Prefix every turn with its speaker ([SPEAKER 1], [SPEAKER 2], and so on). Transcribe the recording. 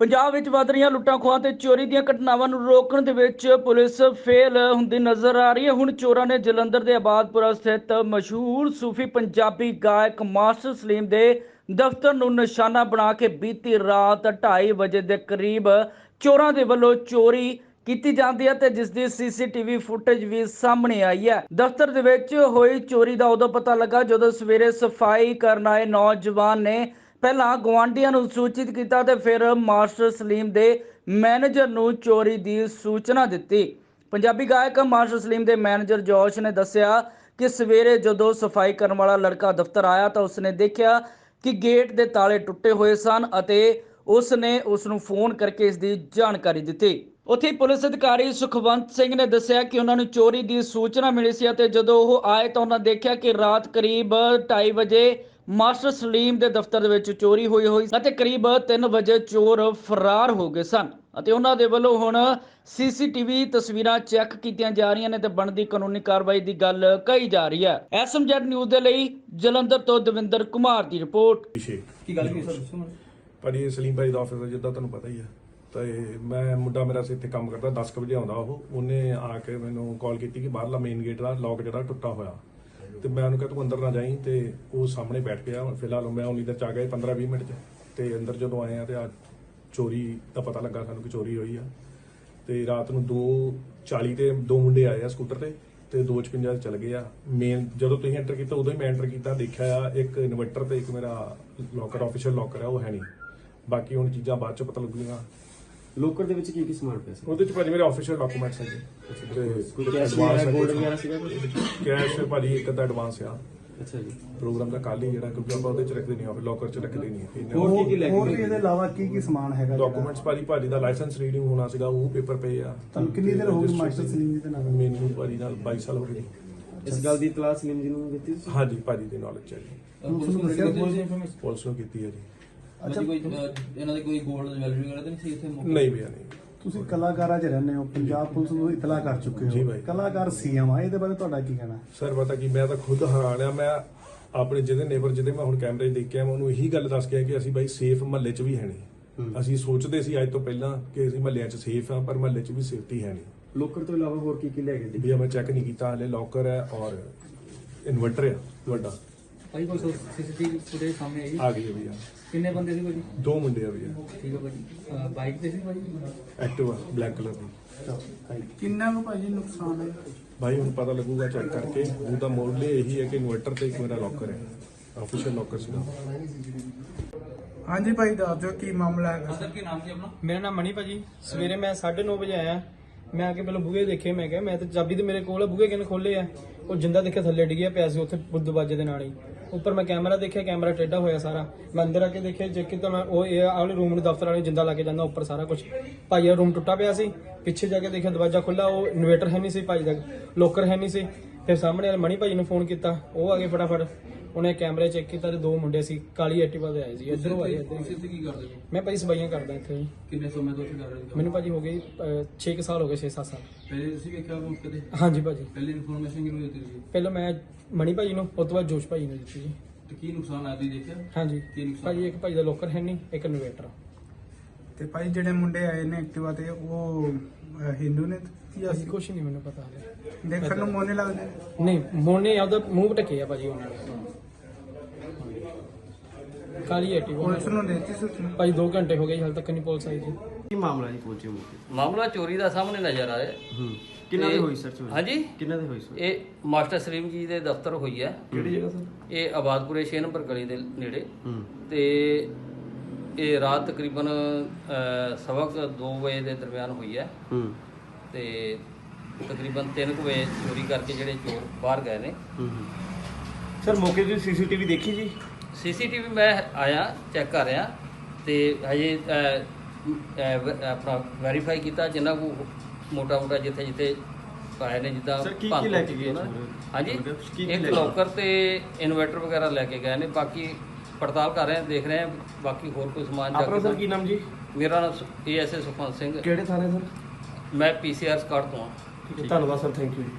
[SPEAKER 1] ਪੰਜਾਬ ਵਿੱਚ ਵੱਧ ਰਹੀਆਂ ਲੁੱਟਾਂ ਖੋਹਾਂ ਤੇ ਚੋਰੀ ਦੀਆਂ ਘਟਨਾਵਾਂ ਨੂੰ ਰੋਕਣ ਦੇ ਵਿੱਚ ਪੁਲਿਸ ਫੇਲ ਹੁੰਦੀ ਨਜ਼ਰ ਆ ਰਹੀ ਹੈ। ਹੁਣ ਚੋਰਾਂ ਨੇ ਜਲੰਧਰ ਦੇ ਆਬਾਦਪੁਰਾ ਸਥਿਤ ਮਸ਼ਹੂਰ ਸੂਫੀ ਪੰਜਾਬੀ ਗਾਇਕ ਮਾਸਟਰ ਸਲੀਮ ਦੇ ਦਫ਼ਤਰ ਨੂੰ ਨਿਸ਼ਾਨਾ ਬਣਾ ਕੇ ਬੀਤੀ ਰਾਤ 2:30 ਵਜੇ ਦੇ ਕਰੀਬ ਚੋਰਾਂ ਦੇ ਵੱਲੋਂ ਚੋਰੀ ਕੀਤੀ ਜਾਂਦੀ ਹੈ ਤੇ ਜਿਸ ਦੀ ਸੀਸੀਟੀਵੀ ਫੁਟੇਜ ਵੀ ਸਾਹਮਣੇ ਆਈ ਹੈ। ਦਫ਼ਤਰ ਦੇ ਵਿੱਚ ਹੋਈ ਚੋਰੀ ਦਾ ਉਦੋਂ ਪਤਾ ਲੱਗਾ ਜਦੋਂ ਸਵੇਰੇ ਸਫ਼ਾਈ ਕਰਨ ਆਏ ਨੌਜਵਾਨ ਨੇ ਪਹਿਲਾਂ ਗਵਾਂਢੀਆਂ ਨੂੰ ਸੂਚਿਤ ਕੀਤਾ ਤੇ ਫਿਰ ਮਾਸਟਰ ਸਲੀਮ ਦੇ ਮੈਨੇਜਰ ਨੂੰ ਚੋਰੀ ਦੀ ਸੂਚਨਾ ਦਿੱਤੀ। ਪੰਜਾਬੀ ਗਾਇਕ ਮਾਸਟਰ ਸਲੀਮ ਦੇ ਮੈਨੇਜਰ ਜੋਸ਼ ਨੇ ਦੱਸਿਆ ਕਿ ਸਵੇਰੇ ਜਦੋਂ ਸਫ਼ਾਈ ਕਰਨ ਵਾਲਾ ਲੜਕਾ ਦਫ਼ਤਰ ਆਇਆ ਤਾਂ ਉਸਨੇ ਦੇਖਿਆ ਕਿ ਗੇਟ ਦੇ ਤਾਲੇ ਟੁੱਟੇ ਹੋਏ ਸਨ ਅਤੇ ਉਸਨੇ ਉਸ ਨੂੰ ਫੋਨ ਕਰਕੇ ਇਸ ਦੀ ਜਾਣਕਾਰੀ ਦਿੱਤੀ। ਉੱਥੇ ਪੁਲਿਸ ਅਧਿਕਾਰੀ ਸੁਖਵੰਤ ਸਿੰਘ ਨੇ ਦੱਸਿਆ ਕਿ ਉਹਨਾਂ ਨੂੰ ਚੋਰੀ ਦੀ ਸੂਚਨਾ ਮਿਲੀ ਸੀ ਅਤੇ ਜਦੋਂ ਉਹ ਆਏ ਤਾਂ ਉਹਨਾਂ ਦੇਖਿਆ ਕਿ ਰਾਤ ਕਰੀਬ 2:30 ਵਜੇ ਮਾਸਟਰ ਸਲੀਮ ਦੇ ਦਫ਼ਤਰ ਦੇ ਵਿੱਚ ਚੋਰੀ ਹੋਈ ਹੋਈ ਅਤੇ ਕਰੀਬ 3 ਵਜੇ ਚੋਰ ਫਰਾਰ ਹੋ ਗਏ ਸਨ ਅਤੇ ਉਹਨਾਂ ਦੇ ਵੱਲੋਂ ਹੁਣ ਸੀਸੀਟੀਵੀ ਤਸਵੀਰਾਂ ਚੈੱਕ ਕੀਤੀਆਂ ਜਾ ਰਹੀਆਂ ਨੇ ਤੇ ਬਣਦੀ ਕਾਨੂੰਨੀ ਕਾਰਵਾਈ ਦੀ ਗੱਲ ਕਹੀ ਜਾ ਰਹੀ ਹੈ। ਐਸਐਮਜੈਡ ਨਿਊਜ਼ ਦੇ ਲਈ ਜਲੰਧਰ ਤੋਂ ਦਵਿੰਦਰ ਕੁਮਾਰ ਦੀ ਰਿਪੋਰਟ।
[SPEAKER 2] ਕੀ ਗੱਲ ਕੀ ਸਰ?
[SPEAKER 3] ਭਾਜੀ ਇਹ ਸਲੀਮ ਭਾਈ ਦਾ ਆਫਿਸ ਹੈ ਜਿੱਦਾਂ ਤੁਹਾਨੂੰ ਪਤਾ ਹੀ ਹੈ। ਤੇ ਮੈਂ ਮੁੰਡਾ ਮੇਰਾ ਸੀ ਇੱਥੇ ਕੰਮ ਕਰਦਾ 10 ਕੁ ਵਜੇ ਆਉਂਦਾ ਉਹ। ਉਹਨੇ ਆ ਕੇ ਮੈਨੂੰ ਕਾਲ ਕੀਤੀ ਕਿ ਬਾਹਰਲਾ ਮੇਨ ਗੇਟ ਦਾ ਲੌਕ ਜਿਹੜਾ ਟੁੱਟਾ ਹੋਇਆ। ਤੇ ਮੈਂ ਉਹਨੂੰ ਕਿਹਾ, ਤੂੰ ਅੰਦਰ ਨਾ ਜਾਈਂ। ਤੇ ਉਹ ਸਾਹਮਣੇ ਬੈਠ ਗਿਆ। ਫਿਲਹਾਲ ਮੈਂ ਉਨੀ ਦੇਰ ਚ ਆ ਗਿਆ 15 20 ਮਿੰਟ ਚ। ਤੇ ਅੰਦਰ ਜਦੋਂ ਆਏ ਆ ਤੇ ਆ ਚੋਰੀ ਦਾ ਪਤਾ ਲੱਗਾ ਸਾਨੂੰ ਕਿ ਚੋਰੀ ਹੋਈ ਆ। ਤੇ ਰਾਤ ਨੂੰ 2:40 ਤੇ ਦੋ ਮੁੰਡੇ ਆਏ ਆ ਸਕੂਟਰ ਤੇ ਤੇ 2:56 ਤੇ ਚਲ ਗਏ ਆ। ਮੇਨ ਜਦੋਂ ਤੁਸੀਂ ਐਂਟਰ ਕੀਤਾ, ਉਦੋਂ ਹੀ ਮੈਂ ਐਂਟਰ ਕੀਤਾ। ਦੇਖਿਆ ਆ, ਇੱਕ ਇਨਵਰਟਰ ਤੇ ਇੱਕ ਮੇਰਾ ਲੋਕਰ ਆਫੀਸ਼ੀਅਲ ਲੋਕਰ ਆ, ਉਹ ਹੈ ਨਹੀਂ। ਬਾਕੀ ਹੁਣ ਚੀਜ਼ਾਂ ਬਾਅਦ ਚ ਪਤਾ ਲੱਗੂਗੀਆਂ।
[SPEAKER 2] ਲੋਕਰ ਦੇ ਵਿੱਚ ਕੀ ਕੀ ਸਮਾਨ ਪਿਆ ਸੀ?
[SPEAKER 3] ਉਹਦੇ ਚ ਭਾਜੀ ਮੇਰੇ ਆਫੀਸ਼ੀਅਲ ਡਾਕੂਮੈਂਟਸ ਹੈਗੇ।
[SPEAKER 2] ਕੋਈ
[SPEAKER 3] ਤੇ
[SPEAKER 2] ਕੈਸ਼
[SPEAKER 3] advance
[SPEAKER 2] ਵਗੈਰਾ। ਗੋਲਡ ਵਗੈਰਾ ਸੀਗਾ ਕੁਝ
[SPEAKER 3] ਕੈਸ਼ ਭਾਜੀ ਇੱਕ ਅੱਧਾ ਐਡਵਾਂਸ ਆ।
[SPEAKER 2] ਅੱਛਾ ਜੀ।
[SPEAKER 3] ਪ੍ਰੋਗਰਾਮ ਦਾ ਕੱਲ ਹੀ ਜਿਹੜਾ ਕਿਉਂਕਿ ਆਪਾਂ ਉਹਦੇ ਚ ਰੱਖਦੇ ਨਹੀਂ ਆ ਲੋਕਰ ਚ ਰੱਖਦੇ ਨਹੀਂ
[SPEAKER 2] ਹੋਰ ਕੀ ਕੀ ਲੈ
[SPEAKER 4] ਹੋਰ
[SPEAKER 2] ਕੇ
[SPEAKER 4] ਵੀ ਇਹਦੇ ਇਲਾਵਾ ਕੀ ਕੀ ਸਮਾਨ ਹੈਗਾ?
[SPEAKER 3] ਡਾਕੂਮੈਂਟਸ ਭਾਜੀ ਭਾਜੀ ਦਾ ਲਾਇਸੈਂਸ ਰੀਡਿੰਗ ਹੋਣਾ ਸੀਗਾ ਉਹ ਪੇਪਰ ਪਏ ਆ।
[SPEAKER 4] ਤੁਹਾਨੂੰ ਕਿੰਨੀ ਦੇਰ ਹੋ ਗਈ ਮਾਸਟਰ ਸਲੀਮ ਜੀ ਦੇ ਨਾਲ?
[SPEAKER 3] ਮੈਨੂੰ ਭਾਜੀ ਨਾਲ 22 ਸਾਲ ਹੋ ਗਏ।
[SPEAKER 2] ਇਸ ਗੱਲ ਦੀ ਇਤਲਾਹ ਸਲੀਮ ਜੀ ਨੂੰ ਦਿੱਤੀ ਤੁਸੀਂ?
[SPEAKER 3] ਹਾਂਜੀ ਭਾਜੀ ਦੀ ਨੌਲੇਜ ਹੈ ਜੀ।
[SPEAKER 4] ਪੁਲਿਸ ਨੂੰ
[SPEAKER 3] ਕੀਤੀ ਹੈ ਜੀ।
[SPEAKER 4] ਅੱਛਾ।
[SPEAKER 5] ਕੋਈ ਇਹਨਾਂ ਦੇ ਕੋਈ ਗੋਲਡ ਜਵੈਲਰੀ ਵਗੈਰਾ ਤਾਂ ਨਹੀਂ ਸੀ ਇੱਥੇ ਮੌਕੇ
[SPEAKER 3] ਨਹੀਂ ਭਈਆ ਨਹੀਂ।
[SPEAKER 4] ਤੁਸੀਂ ਕਲਾਕਾਰਾਂ 'ਚ ਰਹਿੰਦੇ ਹੋ ਪੰਜਾਬ ਪੁਲਿਸ ਨੂੰ ਇਤਲਾਹ ਕਰ ਚੁੱਕੇ
[SPEAKER 3] ਜੀ
[SPEAKER 4] ਹੋ। ਕਲਾਕਾਰ ਸੀਐਮ ਆ ਇਹਦੇ ਬਾਰੇ ਤੁਹਾਡਾ ਕੀ ਕਹਿਣਾ?
[SPEAKER 3] ਸਰ ਪਤਾ ਕੀ ਮੈਂ ਤਾਂ ਖੁਦ ਹੈਰਾਨ ਆ ਮੈਂ ਆਪਣੇ ਜਿਹਦੇ ਨੇਬਰ ਜਿਹਦੇ ਮੈਂ ਹੁਣ ਕੈਮਰੇ 'ਚ ਦੇਖਿਆ ਮੈਂ ਉਹਨੂੰ ਇਹੀ ਗੱਲ ਦੱਸ ਕੇ ਆਇਆ ਕਿ ਅਸੀਂ ਬਾਈ ਸੇਫ ਮਹੱਲੇ 'ਚ ਵੀ ਹੈ ਨਹੀਂ। ਅਸੀਂ ਸੋਚਦੇ ਸੀ ਅੱਜ ਤੋਂ ਪਹਿਲਾਂ ਕਿ ਅਸੀਂ ਮਹੱਲਿਆਂ 'ਚ ਸੇਫ ਆ ਪਰ ਮਹੱਲੇ 'ਚ ਵੀ ਸੇਫਟੀ ਹੈ ਨਹੀਂ।
[SPEAKER 2] ਲੋਕਰ ਤੋਂ ਇਲਾਵਾ ਹੋਰ ਕੀ ਕੀ ਲੈ ਕੇ ਗਏ
[SPEAKER 3] ਵੀ ਮੈਂ ਚੈੱਕ ਨਹੀਂ ਕੀਤਾ ਹਲੇ ਲੋਕਰ ਹੈ ਔਰ ਇਨਵਰਟਰ ਹੈ ਵੱਡਾ।
[SPEAKER 5] ਭਾਈ ਕੋਈ ਸੀਸੀਟੀਵੀ ਫੁਟੇਜ ਸਾਹਮਣੇ ਆਈ।
[SPEAKER 3] ਆ ਗਈ ਹੈ ਭਈਆ।
[SPEAKER 5] ਕਿੰਨੇ ਬੰਦੇ ਸੀ ਭਾਜੀ?
[SPEAKER 3] ਦੋ ਮੁੰਡੇ ਆ ਭਈਆ।
[SPEAKER 5] ਠੀਕ ਹੈ ਭਾਜੀ। ਬਾਈਕ ਤੇ ਸੀ ਭਾਜੀ?
[SPEAKER 3] ਐਕਟਿਵਾ ਬਲੈਕ ਕਲਰ ਦੀ।
[SPEAKER 4] ਕਿੰਨਾ ਕੁ ਭਾਜੀ ਨੁਕਸਾਨ ਹੈ?
[SPEAKER 3] ਭਾਈ ਹੁਣ ਪਤਾ ਲੱਗੂਗਾ ਚੈੱਕ ਕਰਕੇ। ਉਹਦਾ ਮੋਡਲ ਇਹੀ ਹੈ ਕਿ ਇਨਵਰਟਰ ਤੇ ਇੱਕ ਮੇਰਾ ਲੋਕਰ ਹੈ। ਆਫੀਸ਼ੀਅਲ ਲੋਕਰ ਸੀਗਾ।
[SPEAKER 4] ਹਾਂਜੀ ਭਾਈ ਦੱਸ ਦਿਓ ਕੀ ਮਾਮਲਾ ਹੈਗਾ?
[SPEAKER 5] ਸਰ ਕੀ ਨਾਮ ਸੀ ਆਪਣਾ?
[SPEAKER 6] ਮੇਰਾ ਨਾਮ ਮਣੀ ਭਾਜੀ। ਸਵੇਰੇ ਮੈਂ 9:30 ਵਜੇ ਆਇਆ। ਮੈਂ ਆ ਕੇ ਪਹਿਲਾਂ ਬੂਹੇ ਦੇਖੇ, ਮੈਂ ਕਿਹਾ, ਮੈਂ ਤੇ ਚਾਬੀ ਤੇ ਮੇਰੇ ਕੋਲ ਆ ਬੂਹੇ ਕਿਨੇ ਖੋਲੇ ਆ? ਉਹ ਜਿੰਦਾ ਦੇਖਿਆ ਥੱਲੇ ਡਿੱਗਿਆ ਪਿਆ ਸੀ ਉੱਥੇ ਬੁੱਧ ਦੇ ਨਾਲ ਹੀ। ਉੱਪਰ ਮੈਂ ਕੈਮਰਾ ਦੇਖਿਆ, ਕੈਮਰਾ ਟੇਢਾ ਹੋਇਆ ਸਾਰਾ। ਮੈਂ ਅੰਦਰ ਆ ਕੇ ਦੇਖਿਆ, ਜੇ ਕਿ ਤਾਂ ਮੈਂ ਉਹ ਇਹ ਆਲੇ ਰੂਮ ਨੂੰ ਦਫ਼ਤਰ ਵਾਲੇ ਜਿੰਦਾ ਲਾ ਕੇ ਜਾਂਦਾ ਉੱਪਰ ਸਾਰਾ ਕੁਝ ਭਾਈ ਦਾ ਰੂਮ ਟੁੱਟਾ ਪਿਆ ਸੀ। ਪਿੱਛੇ ਜਾ ਕੇ ਦੇਖਿਆ ਦਰਵਾਜ਼ਾ ਖੁੱਲਾ ਉਹ ਇਨਵੇਟਰ ਹੈ ਨਹੀਂ ਸੀ ਭਾਈ ਦਾ ਲੋਕਰ ਹੈ ਨਹੀਂ ਸੀ। ਫਿਰ ਸਾਹਮਣੇ ਵਾਲੇ ਮਣੀ ਭਾਈ ਨੂੰ ਫੋਨ ਕੀਤਾ, ਉਹ ਆ ਗਏ ਫਟਾਫਟ। ਉਹਨੇ ਕੈਮਰੇ ਚੈੱਕ ਕੀਤਾ ਤੇ ਦੋ ਮੁੰਡੇ ਸੀ ਕਾਲੀ ਐਕਟਿਵਾ ਤੇ ਆਏ ਸੀ ਇੱਧਰੋਂ ਆਏ ਇੱਧਰ।
[SPEAKER 5] ਤੁਸੀਂ ਇੱਥੇ ਕੀ ਕਰਦੇ ਹੋ?
[SPEAKER 6] ਮੈਂ ਭਾਈ ਸਬਾਈਆਂ ਕਰਦਾ ਇੱਥੇ। ਜੀ
[SPEAKER 5] ਕਿੰਨੇ ਸਮੇਂ ਤੋਂ ਇੱਥੇ ਕਰ ਰਹੇ ਹੋ?
[SPEAKER 6] ਮੈਨੂੰ ਭਾਜੀ ਹੋ ਗਈ 6 ਸਾਲ ਹੋ ਗਏ 6-7 ਸਾਲ।
[SPEAKER 5] ਪਹਿਲੇ ਤੁਸੀਂ ਵੇਖਿਆ ਮੌਕੇ ਤੇ?
[SPEAKER 6] ਹਾਂਜੀ ਭਾਜੀ।
[SPEAKER 5] ਪਹਿਲੀ ਇਨਫੋਰਮੇਸ਼ਨ ਕਿਹਨੂੰ ਦਿੱਤੀ ਸੀ
[SPEAKER 6] ਪਹਿਲਾਂ ਮੈਂ ਮਣੀ ਭਾਜੀ ਨੂੰ ਉਸ ਤੋਂ ਬਾਅਦ ਜੋਸ਼ ਭਾਜੀ ਨੂੰ ਦਿੱਤੀ ਜੀ।
[SPEAKER 5] ਤੇ ਕੀ ਨੁਕਸਾਨ ਤੁਸੀਂ ਦੇਖਿਆ?
[SPEAKER 6] ਹਾਂਜੀ।
[SPEAKER 5] ਕੀ ਨੁਕਸਾਨ?
[SPEAKER 6] ਭਾਜੀ ਇੱਕ ਭਾਜੀ ਦਾ ਲੋਕਰ ਹੈ ਨਹੀਂ ਇੱਕ ਇਨਵੇਟਰ।
[SPEAKER 4] ਤੇ ਭਾਈ ਜਿਹੜੇ ਮੁੰਡੇ ਆਏ ਨੇ ਐਕਟਿਵਾ ਤੇ ਉਹ ਅਹ, ਹਿੰਦੂ ਨੇ ਜਾਂ
[SPEAKER 6] ਅਸੀਂ ਕੁਝ ਨਹੀਂ ਮੈਨੂੰ ਪਤਾ ਹਲੇ।
[SPEAKER 4] ਦੇਖਣ ਨੂੰ ਮੋਨੇ ਲੱਗਦੇ ਨੇ?
[SPEAKER 6] ਨਹੀਂ ਮੋਨੇ ਆਪਦਾ ਮੂੰਹ ਢੱਕੇ ਆ ਭਾਜੀ ਉਹਨਾਂ ਨੇ ਕਾਲੀ ਐਕਟਿਵਾ।
[SPEAKER 4] ਪੁਲਿਸ ਨੂੰ ਦੇਤੀ ਸੂਚਨਾ
[SPEAKER 6] ਭਾਜੀ 2 ਘੰਟੇ ਹੋ ਗਏ ਜੀ, ਹਾਲੇ ਤੱਕ ਨਹੀਂ ਪੁਲਿਸ ਆਈ ਜੀ।
[SPEAKER 2] ਕੀ ਮਾਮਲਾ ਜੀ ਪਹੁੰਚੇ ਮੌਕੇ
[SPEAKER 7] ਮਾਮਲਾ ਚੋਰੀ ਦਾ ਸਾਹਮਣੇ ਨਜ਼ਰ ਆ ਰਿਹਾ
[SPEAKER 2] ਹੂੰ। ਕਿੰਨਾ ਦੇ ਹੋਈ ਸਰ ਚੋਰੀ
[SPEAKER 7] ਹਾਂਜੀ?
[SPEAKER 2] ਕਿੰਨਾ ਦੇ ਹੋਈ ਸਰ
[SPEAKER 7] ਇਹ ਮਾਸਟਰ ਸਲੀਮ ਜੀ ਦੇ ਦਫ਼ਤਰ ਹੋਈ ਹੈ।
[SPEAKER 2] ਕਿਹੜੀ ਜਗ੍ਹਾ ਸਰ?
[SPEAKER 7] ਇਹ ਆਬਾਦਪੁਰੇ 6 ਨੰਬਰ ਗਲੀ ਦੇ ਨੇੜੇ।
[SPEAKER 2] ਹੂੰ।
[SPEAKER 7] ਤੇ ਇਹ ਰਾਤ ਤਕਰੀਬਨ ਅ, ਸਵਾ ਕੁ ਦੋ ਵਜੇ ਦੇ ਦਰਮਿਆਨ ਹੋਈ ਹੈ।
[SPEAKER 2] ਹੂੰ।
[SPEAKER 7] ਤੇ ਤਕਰੀਬਨ 3 ਵਜੇ ਚੋਰੀ ਕਰਕੇ ਜਿਹੜੇ ਚੋਰ ਬਾਹਰ ਗਏ ਨੇ।
[SPEAKER 2] ਹੂੰ ਸਰ ਮੌਕੇ ਦੀ ਸੀਸੀਟੀਵੀ ਦੇਖੀ ਜੀ?
[SPEAKER 7] ਸੀਸੀਟੀਵੀ ਮੈਂ ਆਇਆ ਚੈੱਕ ਕਰ ਰਿਹਾ ਤੇ ਹਜੇ ਆਪਣਾ ਵੈਰੀਫਾਈ ਕੀਤਾ ਜਿੰਨਾ ਕੋ ਮੋਟਾ ਮੋਟਾ ਜਿੱਥੇ ਜਿੱਥੇ ਪਾਏ ਨੇ ਜਿੱਦਾਂ
[SPEAKER 2] Sir, ਕੀ- ਕੀ
[SPEAKER 7] ਭੰਨ
[SPEAKER 2] ਲੈ ਕੇ ਗਏ?
[SPEAKER 7] ਹਾਂਜੀ ਇੱਕ? ਲੋਕਰ ਤੇ ਇਨਵਰਟਰ ਵਗੈਰਾ ਲੈ ਕੇ ਗਏ ਨੇ ਬਾਕੀ ਪੜਤਾਲ ਕਰ ਰਹੇ ਹਾਂ ਦੇਖ ਰਹੇ ਹਾਂ ਬਾਕੀ ਹੋਰ ਕੋਈ ਸਮਾਨ
[SPEAKER 2] ਆਪਣਾ
[SPEAKER 7] ਜਾ
[SPEAKER 2] ਸਰ ਕੀ ਨਾਮ ਜੀ?
[SPEAKER 7] ਮੇਰਾ ਨਾਮ ਏਐਸਏ ਸੁਖਵੰਤ ਸਿੰਘ।
[SPEAKER 2] ਕਿਹੜੇ ਥਾਣੇ ਸਰ?
[SPEAKER 7] ਮੈਂ ਪੀਸੀਆਰ ਸਕਾਟ ਤੋਂ ਹਾਂ
[SPEAKER 2] ਧੰਨਵਾਦ ਸਰ ਥੈਂਕ ਯੂ ਜੀ।